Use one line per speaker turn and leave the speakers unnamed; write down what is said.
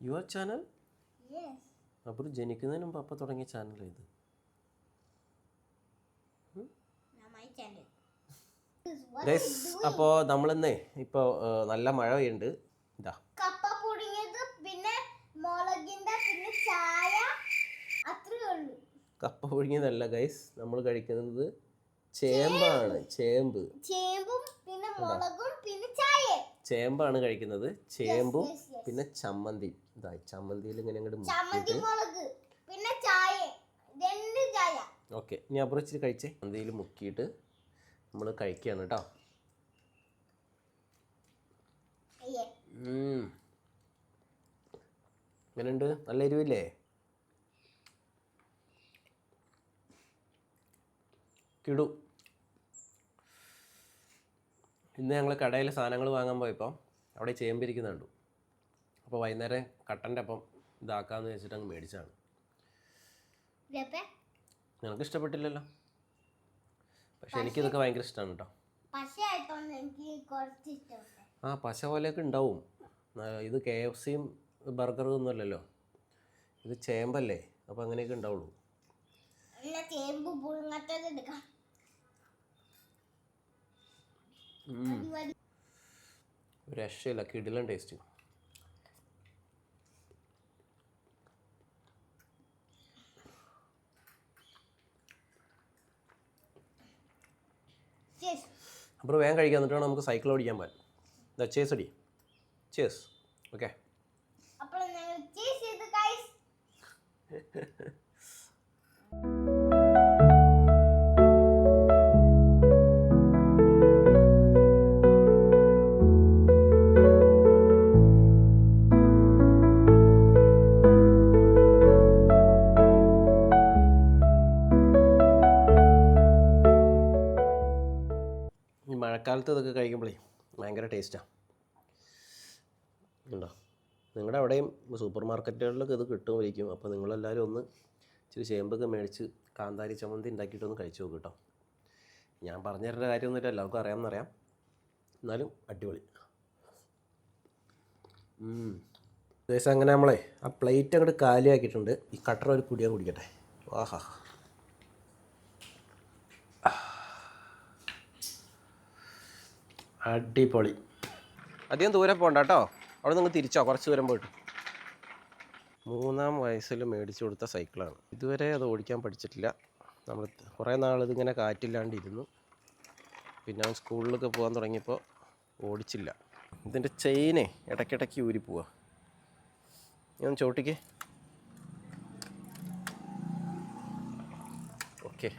Your channel. അപ്പോൾ ജനിക്കുന്നതിന് മുമ്പ് അപ്പം തുടങ്ങിയ ചാനൽ ഇത് അപ്പോൾ നമ്മളിന്നേ ഇപ്പോൾ നല്ല മഴ പെയ്യുണ്ട് ഇതാ.
കപ്പ പുഴുങ്ങിയത് പിന്നെ മുളകിന്റെ പിന്നെ ചായ. അത്രേ ഉള്ളൂ.
കപ്പ പുഴുങ്ങിയതല്ല ഗൈസ് നമ്മൾ കഴിക്കുന്നത് ചേമ്പാണ്. ചേമ്പ്.
ചേമ്പും പിന്നെ മുളകും പിന്നെ
ചേമ്പാണ് കഴിക്കുന്നത്. ചേമ്പും. പിന്നെ ചമ്മന്തി. ഇതാ ചമ്മന്തിയിൽ ഇങ്ങനെ അങ്ങോട്ട്
പിന്നെ ചായ.
ഓക്കെ ഇനി അപ്പുറം ഇച്ചിരി കഴിച്ചേ. ചമ്മന്തിയിൽ മുക്കിയിട്ട് നമ്മൾ കഴിക്കുകയാണ് കേട്ടോ. എങ്ങനെയുണ്ട്? നല്ല എരിവില്ലേ? കിടു. ഇന്ന് ഞങ്ങൾ കടയിൽ സാധനങ്ങൾ വാങ്ങാൻ പോയപ്പോൾ അവിടെ ചേമ്പിരിക്കുന്ന കണ്ടു. അപ്പോൾ വൈകുന്നേരം കട്ടന്റെ അപ്പം ഇതാക്കാമെന്ന് വെച്ചിട്ട് അങ്ങ് മേടിച്ചാണ് നിനക്ക് ഇഷ്ടപ്പെട്ടില്ലല്ലോ? പക്ഷെ എനിക്കിതൊക്കെ ഭയങ്കര ഇഷ്ടമാണ് കേട്ടോ ആ പശ പോലെയൊക്കെ ഉണ്ടാവും. ഇത് കെ എഫ് സിയും ബർഗറും ഒന്നുമല്ലല്ലോ ഇത് ചേമ്പല്ലേ? അപ്പോൾ അങ്ങനെയൊക്കെ ഉണ്ടാവുള്ളൂ.
ചേമ്പ് പുഴുങ്ങാത്തത് എടുക്കാം.
ഒരു രക്ഷയില്ല കിടിലൻ ടേസ്റ്റ്. അപ്പോൾ വേഗം കഴിക്കാൻ എന്നിട്ട് നമുക്ക് സൈക്കിൾ ഓടിക്കാൻ പറ്റും ഇതാ ചേസ് അടി. ചേസ് ഓക്കെ
അപ്പോൾ ഞങ്ങൾ cheers ചെയ്തു guys.
മഴക്കാലത്ത് ഇതൊക്കെ കഴിക്കുമ്പോഴേ ഭയങ്കര ടേസ്റ്റാണ് ഉണ്ടോ നിങ്ങളുടെ അവിടെയും സൂപ്പർ മാർക്കറ്റുകളിലൊക്കെ ഇത് കിട്ടുമായിരിക്കും. അപ്പോൾ നിങ്ങളെല്ലാവരും ഒന്ന് ഇച്ചിരി ചേമ്പൊക്കെ മേടിച്ച് കാന്താരി ചമ്മന്തി ഉണ്ടാക്കിയിട്ടൊന്ന് കഴിച്ചു നോക്കും കേട്ടോ ഞാൻ പറഞ്ഞു തരേണ്ട കാര്യമൊന്നുമില്ല. എല്ലാവർക്കും അറിയാമെന്നറിയാം. എന്നാലും അടിപൊളി. ദിവസം അങ്ങനെ നമ്മളെ ആ പ്ലേറ്റ് അങ്ങോട്ട് കാലിയാക്കിയിട്ടുണ്ട്. ഈ കട്ടർ ഒരു കുടിയാൻ കുടിക്കട്ടെ. ആഹാ. അടിപൊളി. അധികം ദൂരം പോകണ്ട കേട്ടോ അവിടെ നിങ്ങൾ തിരിച്ചോ കുറച്ച് ദൂരം പോയിട്ട്. മൂന്നാം വയസ്സിൽ മേടിച്ചു കൊടുത്ത സൈക്കിളാണ്. ഇതുവരെ അത് ഓടിക്കാൻ പഠിച്ചിട്ടില്ല. നമ്മൾ കുറേ നാളിതിങ്ങനെ കാറ്റില്ലാണ്ട് ഇരുന്നു പിന്നെ അവൻ സ്കൂളിലൊക്കെ പോകാൻ തുടങ്ങിയപ്പോൾ ഓടിച്ചില്ല. ഇതിന്റെ ചെയിനെ ഇടയ്ക്കിടയ്ക്ക് ഊരി പോവാ. ഞാൻ ചോട്ടിക്കേ. ഓക്കെ.